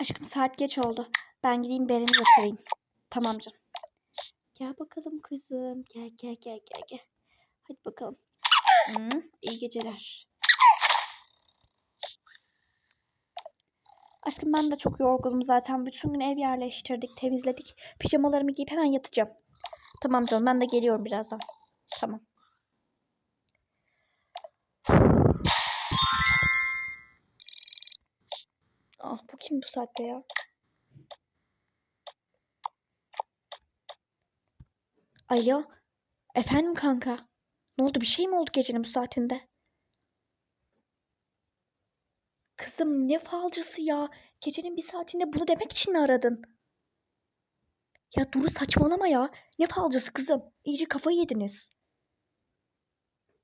Aşkım saat geç oldu. Ben gideyim Beren'i yatırayım. Tamam canım. Gel bakalım kızım. Gel gel gel gel gel. Hadi bakalım. Hı, iyi geceler. Aşkım ben de çok yorgunum zaten. Bütün gün ev yerleştirdik, temizledik. Pijamalarımı giyip hemen yatacağım. Tamam canım ben de geliyorum birazdan. Tamam. Kim bu saatte ya? Alo. Efendim kanka. Ne oldu bir şey mi oldu gecenin bu saatinde? Kızım ne falcısı ya? Gecenin bir saatinde bunu demek için mi aradın? Ya Duru saçmalama ya. Ne falcısı kızım? İyice kafayı yediniz.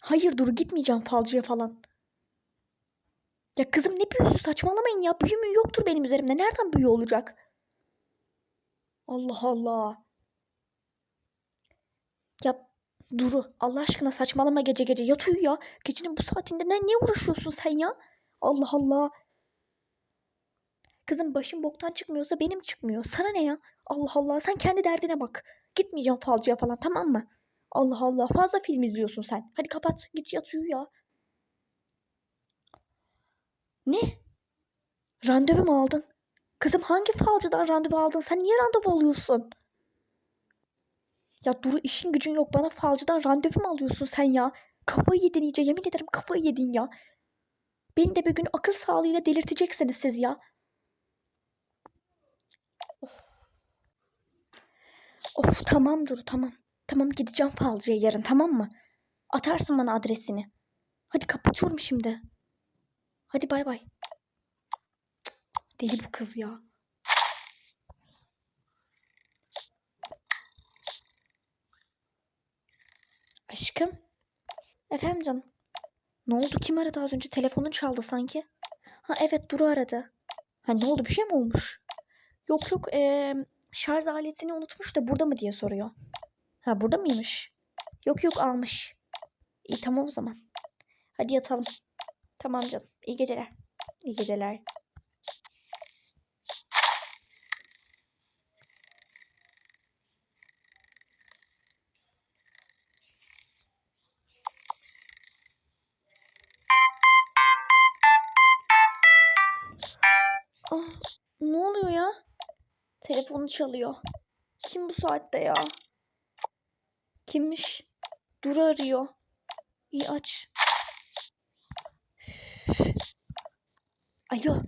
Hayır Duru gitmeyeceğim falcıya falan. Ya kızım ne büyüsü saçmalamayın ya. Büyü mü yoktur benim üzerimde. Nereden büyü olacak? Allah Allah. Ya Duru Allah aşkına saçmalama gece gece. Yat uyu ya. Gecenin bu saatinde ne, ne uğraşıyorsun sen ya? Allah Allah. Kızım başım boktan çıkmıyorsa benim çıkmıyor. Sana ne ya? Allah Allah sen kendi derdine bak. Gitmeyeceğim falcıya falan tamam mı? Allah Allah fazla film izliyorsun sen. Hadi kapat git yat uyu ya. Ne? Randevu mu aldın? Kızım hangi falcıdan randevu aldın? Sen niye randevu alıyorsun? Ya Duru işin gücün yok. Bana falcıdan randevu mu alıyorsun sen ya? Kafayı yedin iyice. Yemin ederim kafayı yedin ya. Beni de bir gün akıl sağlığıyla delirteceksiniz siz ya. Of. Of tamam Duru tamam. Tamam gideceğim falcıya yarın tamam mı? Atarsın bana adresini. Hadi kapatıyorum şimdi. Hadi bay bay. Deli bu kız ya. Aşkım. Efendim canım. Ne oldu? Kim aradı az önce? Telefonun çaldı sanki. Ha evet Duru aradı. Ha ne oldu? Bir şey mi olmuş? Yok yok. eee, şarj aletini unutmuş da burada mı diye soruyor. Ha burada mıymış? Yok yok almış. İyi tamam o zaman. Hadi yatalım. Tamam canım. İyi geceler. İyi geceler. Ah, ne oluyor ya? Telefonu çalıyor. Kim bu saatte ya? Kimmiş? Duru arıyor. İyi aç. Alo.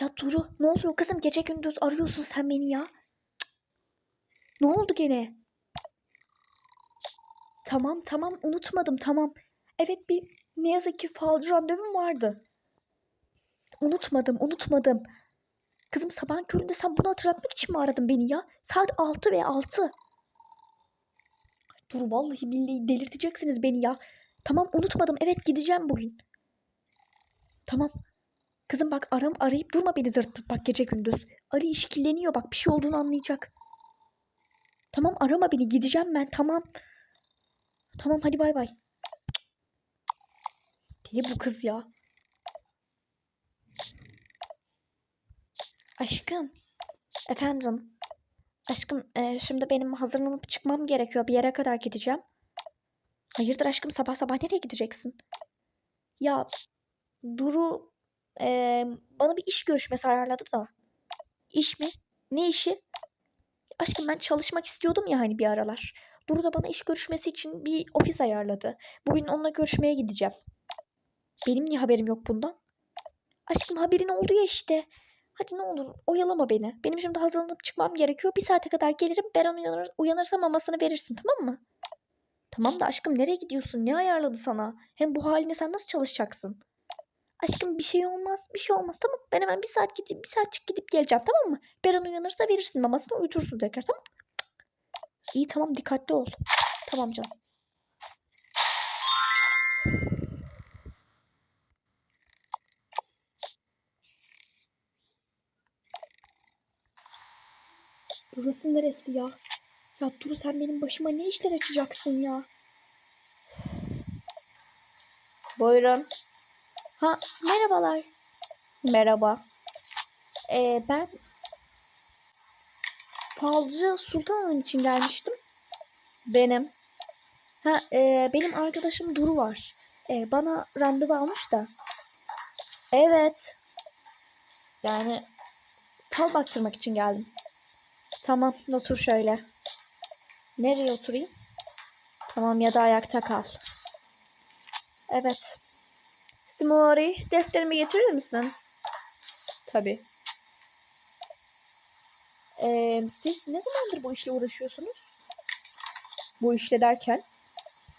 Ya Duru ne oluyor kızım gece gündüz arıyorsun sen beni ya. Ne oldu gene? Tamam tamam unutmadım tamam. Evet bir ne yazık ki falcı randevum vardı. Unutmadım unutmadım. Kızım sabahın köründe sen bunu hatırlatmak için mi aradın beni ya? Saat 6 ve 6. Dur vallahi billahi delirteceksiniz beni ya. Tamam unutmadım. Evet gideceğim bugün. Tamam. Kızım bak aram arayıp durma beni zırt pırt bak gece gündüz. Arı işkilleniyor bak bir şey olduğunu anlayacak. Tamam arama beni gideceğim ben tamam. Tamam hadi bay bay. Deli bu kız ya. Aşkım. Efendim canım. Aşkım e, şimdi benim hazırlanıp çıkmam gerekiyor. Bir yere kadar gideceğim. Hayırdır aşkım sabah sabah nereye gideceksin? Ya Duru e, bana bir iş görüşmesi ayarladı da. İş mi? Ne işi? Aşkım ben çalışmak istiyordum ya hani bir aralar. Duru da bana iş görüşmesi için bir ofis ayarladı. Bugün onunla görüşmeye gideceğim. Benim niye haberim yok bundan? Aşkım haberin oldu ya işte. Hadi ne olur oyalama beni. Benim şimdi hazırlanıp çıkmam gerekiyor. Bir saate kadar gelirim. Beren uyanır, uyanırsa mamasını verirsin tamam mı? Tamam da aşkım nereye gidiyorsun? Ne ayarladı sana? Hem bu haline sen nasıl çalışacaksın? Aşkım bir şey olmaz. Bir şey olmaz tamam. Ben hemen bir saat gidip bir saatçik gidip geleceğim tamam mı? Beren uyanırsa verirsin mamasını uyutursun tekrar tamam? İyi tamam dikkatli ol. Tamam canım. Burası neresi ya? Ya Duru sen benim başıma ne işler açacaksın ya? Buyurun. Ha merhabalar. Merhaba. Ee, ben Falcı Sultan Hanım için gelmiştim. Benim. Ha, e, benim arkadaşım Duru var. E, bana randevu almış da. Evet. Yani fal baktırmak için geldim. Tamam, otur şöyle. Nereye oturayım? Tamam ya da ayakta kal. Evet. Simori, defterimi getirir misin? Tabii. Ee, siz ne zamandır bu işle uğraşıyorsunuz? Bu işle derken?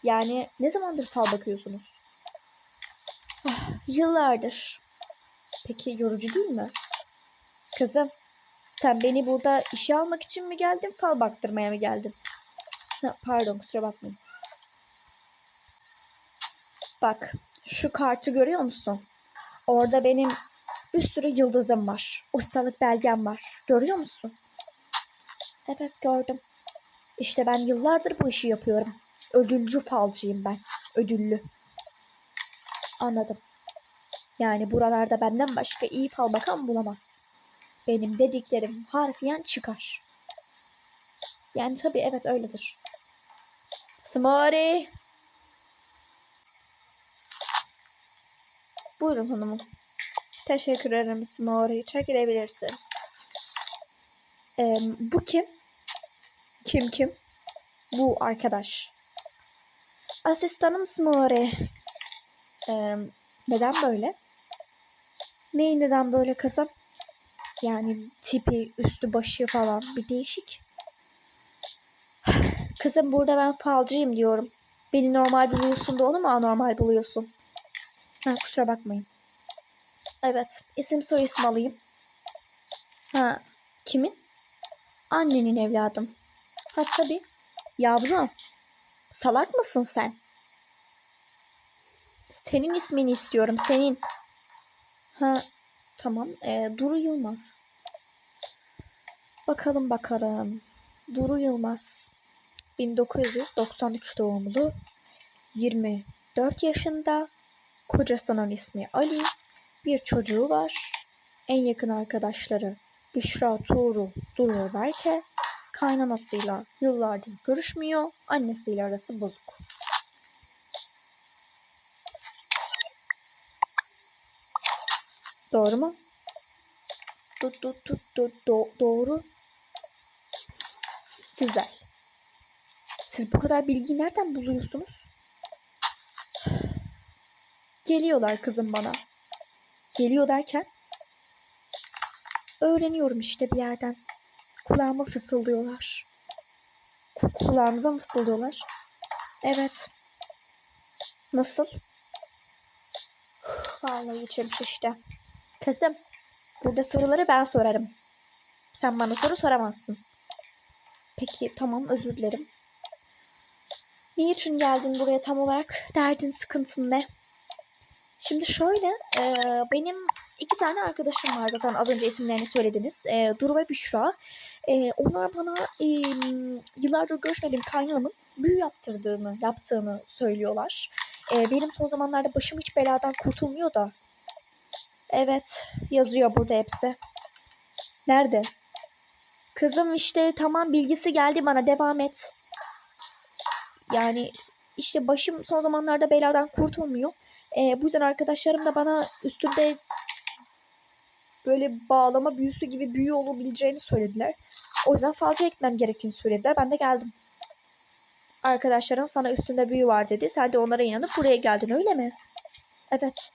Yani ne zamandır fal bakıyorsunuz? Ah, yıllardır. Peki yorucu değil mi? Kızım, sen beni burada işe almak için mi geldin, fal baktırmaya mı geldin? Ha, pardon, kusura bakmayın. Bak, şu kartı görüyor musun? Orada benim bir sürü yıldızım var. Ustalık belgem var. Görüyor musun? Evet gördüm. İşte ben yıllardır bu işi yapıyorum. Ödülcü falcıyım ben. Ödüllü. Anladım. Yani buralarda benden başka iyi fal bakan bulamaz. Benim dediklerim harfiyen çıkar. Yani tabii evet öyledir. Smori. Buyurun hanımım. Teşekkür ederim Smori. Çekilebilirsin. Ee, bu kim? Kim kim? Bu arkadaş. Asistanım Smori. Ee, neden böyle? Neyi neden böyle kızım? Yani tipi, üstü başı falan bir değişik. Kızım burada ben falcıyım diyorum. Beni normal buluyorsun da onu mu anormal buluyorsun? Ha, kusura bakmayın. Evet, isim soy isim alayım. Ha, kimin? Annenin evladım. Ha tabii. Yavrum, salak mısın sen? Senin ismini istiyorum, senin. Ha, tamam. Ee, Duru Yılmaz. Bakalım bakalım. Duru Yılmaz. 1993 doğumlu. 24 yaşında. Kocasının ismi Ali. Bir çocuğu var. En yakın arkadaşları Büşra, Tuğrul, Duru Berke. Kaynanasıyla yıllardır görüşmüyor. Annesiyle arası bozuk. Doğru mu? Tut tut tut tut do- doğru. Güzel. Siz bu kadar bilgiyi nereden buluyorsunuz? Geliyorlar kızım bana. Geliyor derken öğreniyorum işte bir yerden. Kulağıma fısıldıyorlar. Ku- kulağınıza mı fısıldıyorlar? Evet. Nasıl? Vallahi içim şişti. Kızım, burada soruları ben sorarım. Sen bana soru soramazsın. Peki, tamam özür dilerim. Niçin geldin buraya tam olarak? Derdin, sıkıntın ne? Şimdi şöyle, e, benim iki tane arkadaşım var zaten az önce isimlerini söylediniz. E, Duru ve Büşra. E, onlar bana e, yıllardır görüşmediğim kaynanamın büyü yaptırdığını, yaptığını söylüyorlar. E, benim son zamanlarda başım hiç beladan kurtulmuyor da. Evet, yazıyor burada hepsi. Nerede? Kızım işte tamam bilgisi geldi bana devam et. Yani işte başım son zamanlarda beladan kurtulmuyor. E, bu yüzden arkadaşlarım da bana üstünde böyle bağlama büyüsü gibi büyü olabileceğini söylediler. O yüzden falcı gitmem gerektiğini söylediler. Ben de geldim. Arkadaşların sana üstünde büyü var dedi. Sen de onlara inanıp buraya geldin öyle mi? Evet.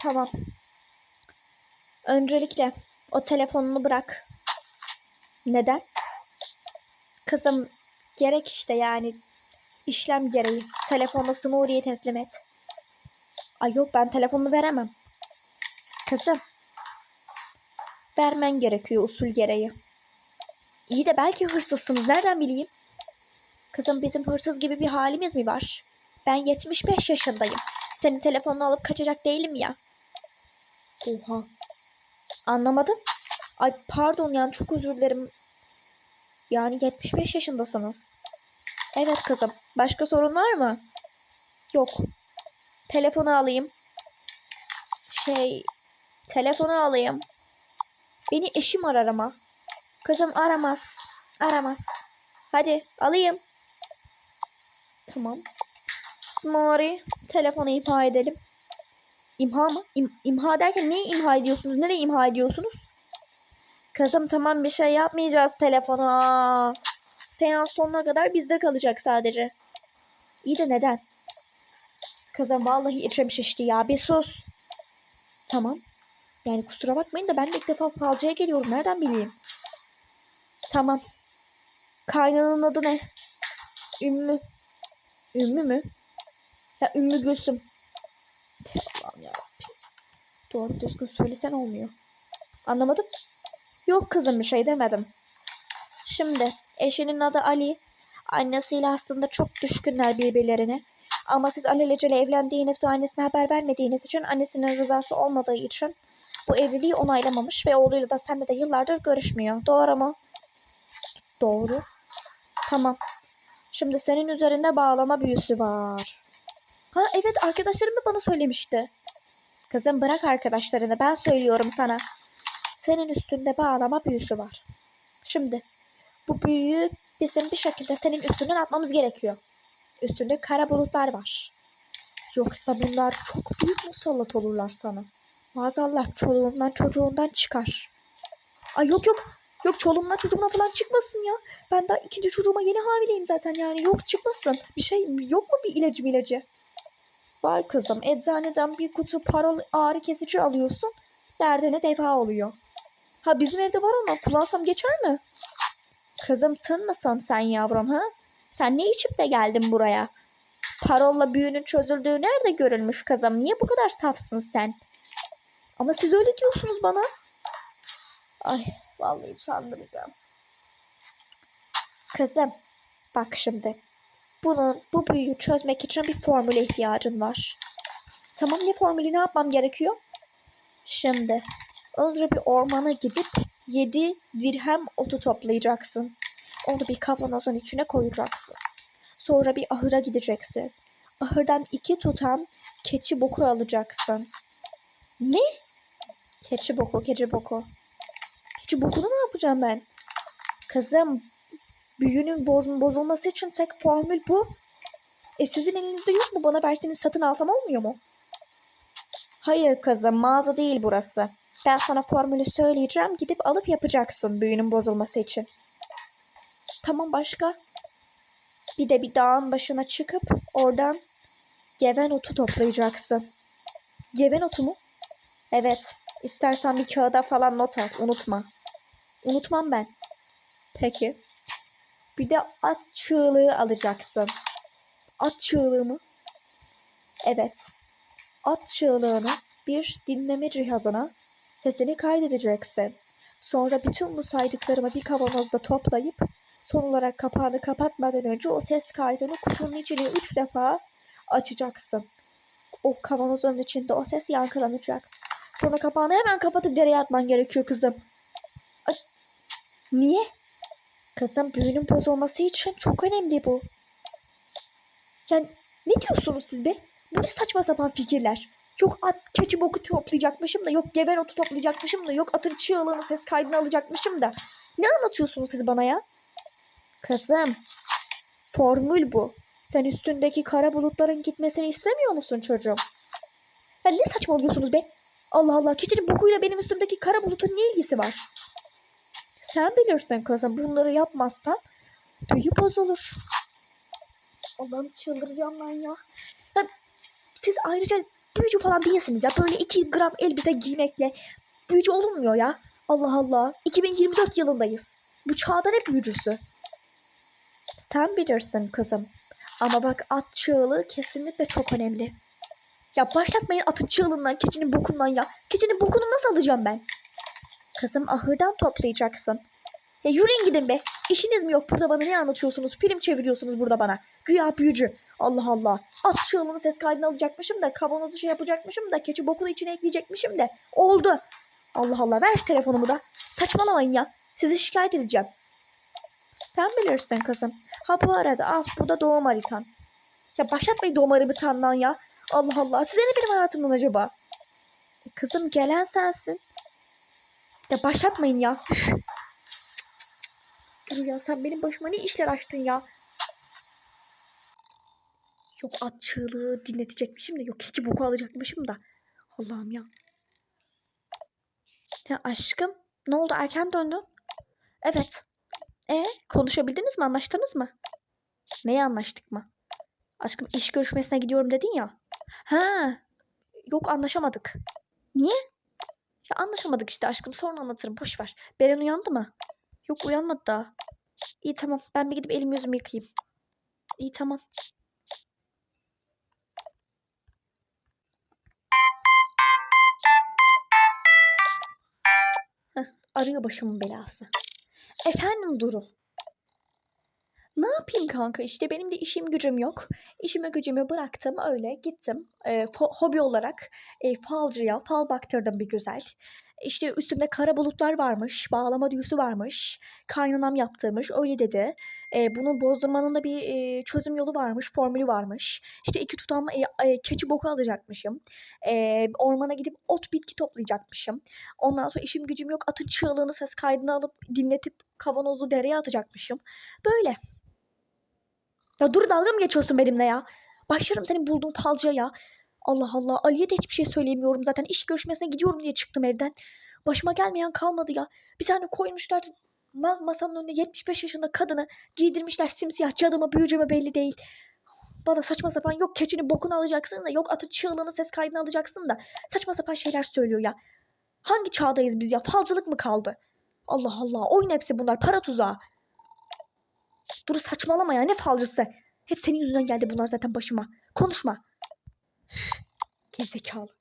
Tamam. Öncelikle o telefonunu bırak. Neden? Kızım gerek işte yani işlem gereği. Telefonla Smuri'ye teslim et. Ay yok ben telefonumu veremem. Kızım. Vermen gerekiyor usul gereği. İyi de belki hırsızsınız. Nereden bileyim? Kızım bizim hırsız gibi bir halimiz mi var? Ben 75 yaşındayım. Senin telefonunu alıp kaçacak değilim ya. Oha. Anlamadım. Ay pardon yani çok özür dilerim. Yani 75 yaşındasınız. Evet kızım. Başka sorun var mı? Yok. Telefonu alayım. Şey Telefonu alayım. Beni eşim arar ama. Kızım aramaz. Aramaz. Hadi alayım. Tamam. Smori. Telefonu imha edelim. İmha mı? İm, imha derken neyi imha ediyorsunuz? Nereye imha ediyorsunuz? Kızım tamam bir şey yapmayacağız telefona. Seans sonuna kadar bizde kalacak sadece. İyi de neden? Kızım vallahi içim şişti ya. Bir sus. Tamam. Yani kusura bakmayın da ben de ilk defa falcıya geliyorum. Nereden bileyim? Tamam. Kaynanın adı ne? Ümmü. Ümmü mü? Ya Ümmü Gülsüm. Allah'ım ya. Doğru düzgün söylesen olmuyor. Anlamadım. Yok kızım bir şey demedim. Şimdi eşinin adı Ali. Annesiyle aslında çok düşkünler birbirlerine. Ama siz alelacele evlendiğiniz ve annesine haber vermediğiniz için annesinin rızası olmadığı için bu evliliği onaylamamış ve oğluyla da seninle de yıllardır görüşmüyor. Doğru mu? Doğru. Tamam. Şimdi senin üzerinde bağlama büyüsü var. Ha evet arkadaşlarım da bana söylemişti. Kızım bırak arkadaşlarını ben söylüyorum sana. Senin üstünde bağlama büyüsü var. Şimdi bu büyüyü bizim bir şekilde senin üstünden atmamız gerekiyor. Üstünde kara bulutlar var. Yoksa bunlar çok büyük musallat olurlar sana. Maazallah çoluğundan çocuğundan çıkar. Ay yok yok. Yok çoluğumdan çocuğumdan falan çıkmasın ya. Ben daha ikinci çocuğuma yeni hamileyim zaten yani. Yok çıkmasın. Bir şey yok mu bir ilacı ilacı? Var kızım. Eczaneden bir kutu parol ağrı kesici alıyorsun. Derdine deva oluyor. Ha bizim evde var ama kullansam geçer mi? Kızım tın mısın sen yavrum ha? Sen ne içip de geldin buraya? Parolla büyünün çözüldüğü nerede görülmüş kızım? Niye bu kadar safsın sen? Ama siz öyle diyorsunuz bana. Ay vallahi çandıracağım. Kızım bak şimdi. Bunun bu büyüyü çözmek için bir formüle ihtiyacın var. Tamam ne formülü ne yapmam gerekiyor? Şimdi önce bir ormana gidip 7 dirhem otu toplayacaksın. Onu bir kavanozun içine koyacaksın. Sonra bir ahıra gideceksin. Ahırdan iki tutam keçi boku alacaksın. Ne? Keçi boku, keçi boku. Keçi bokunu ne yapacağım ben? Kızım, büyünün boz bozulması için tek formül bu. E sizin elinizde yok mu? Bana verseniz satın alsam olmuyor mu? Hayır kızım, mağaza değil burası. Ben sana formülü söyleyeceğim, gidip alıp yapacaksın büyünün bozulması için. Tamam başka? Bir de bir dağın başına çıkıp oradan geven otu toplayacaksın. Geven otu mu? Evet. İstersen bir kağıda falan not al. Unutma. Unutmam ben. Peki. Bir de at çığlığı alacaksın. At çığlığı mı? Evet. At çığlığını bir dinleme cihazına sesini kaydedeceksin. Sonra bütün bu saydıklarımı bir kavanozda toplayıp son olarak kapağını kapatmadan önce o ses kaydını kutunun içine üç defa açacaksın. O kavanozun içinde o ses yankılanacak. Sonra kapağını hemen kapatıp dereye atman gerekiyor kızım. Niye? Kızım büyünün bozulması için çok önemli bu. Yani ne diyorsunuz siz be? Bu ne saçma sapan fikirler? Yok at keçi boku toplayacakmışım da yok geven otu toplayacakmışım da yok atın çığlığını ses kaydını alacakmışım da. Ne anlatıyorsunuz siz bana ya? Kızım formül bu. Sen üstündeki kara bulutların gitmesini istemiyor musun çocuğum? Ya ne saçmalıyorsunuz be? Allah Allah keçinin bokuyla benim üstümdeki kara bulutun ne ilgisi var? Sen bilirsin kızım bunları yapmazsan büyü bozulur. Allah'ım çıldıracağım ben ya. ya. Siz ayrıca büyücü falan değilsiniz ya. Böyle 2 gram elbise giymekle büyücü olunmuyor ya. Allah Allah. 2024 yılındayız. Bu çağda ne büyücüsü? Sen bilirsin kızım. Ama bak at çığlığı kesinlikle çok önemli. Ya başlatmayın atın çığlığından, keçinin bokundan ya. Keçinin bokunu nasıl alacağım ben? Kızım ahırdan toplayacaksın. Ya yürüyün gidin be. İşiniz mi yok burada bana ne anlatıyorsunuz? Film çeviriyorsunuz burada bana. Güya büyücü. Allah Allah. At çığlığının ses kaydını alacakmışım da kavanozu şey yapacakmışım da keçi bokunu içine ekleyecekmişim de. Oldu. Allah Allah ver şu telefonumu da. Saçmalamayın ya. Sizi şikayet edeceğim. Sen bilirsin kızım. Ha bu arada al bu da doğum haritan. Ya başlatmayın doğum haritandan ya. Allah Allah. Size ne benim hayatımdan acaba? Kızım gelen sensin. Ya başlatmayın ya. Dur ya sen benim başıma ne işler açtın ya. Yok at çığlığı dinletecekmişim de yok keçi boku alacakmışım da. Allah'ım ya. Ya aşkım ne oldu erken döndün? Evet. E konuşabildiniz mi anlaştınız mı? Neye anlaştık mı? Aşkım iş görüşmesine gidiyorum dedin ya. Ha. Yok anlaşamadık. Niye? Ya anlaşamadık işte aşkım sonra anlatırım boş ver. Beren uyandı mı? Yok uyanmadı daha. İyi tamam ben bir gidip elimi yüzümü yıkayayım. İyi tamam. Arıyor başımın belası. Efendim Duru. Ne yapayım kanka işte benim de işim gücüm yok. İşimi gücümü bıraktım öyle gittim. Fo- hobi olarak e, falcıya fal baktırdım bir güzel. İşte üstümde kara bulutlar varmış, bağlama düğüsü varmış. Kaynanam yaptırmış öyle dedi. Ee, bunu bozdurmanın da bir e, çözüm yolu varmış, formülü varmış. İşte iki tutam e, e, keçi boku alacakmışım. Ee, ormana gidip ot bitki toplayacakmışım. Ondan sonra işim gücüm yok atın çığlığını ses kaydını alıp dinletip kavanozu dereye atacakmışım. Böyle. Ya dur dalga mı geçiyorsun benimle ya? Başlarım senin bulduğun falcıya ya. Allah Allah. Ali'ye de hiçbir şey söyleyemiyorum zaten. İş görüşmesine gidiyorum diye çıktım evden. Başıma gelmeyen kalmadı ya. Bir tane koymuşlar ma- masanın önüne 75 yaşında kadını giydirmişler simsiyah cadı mı büyücü mü belli değil. Bana saçma sapan yok keçinin bokunu alacaksın da yok atın çığlığını ses kaydını alacaksın da saçma sapan şeyler söylüyor ya. Hangi çağdayız biz ya? Falcılık mı kaldı? Allah Allah. Oyun hepsi bunlar. Para tuzağı. Dur saçmalama ya. Ne falcısı? Hep senin yüzünden geldi bunlar zaten başıma. Konuşma. Gerizekalı.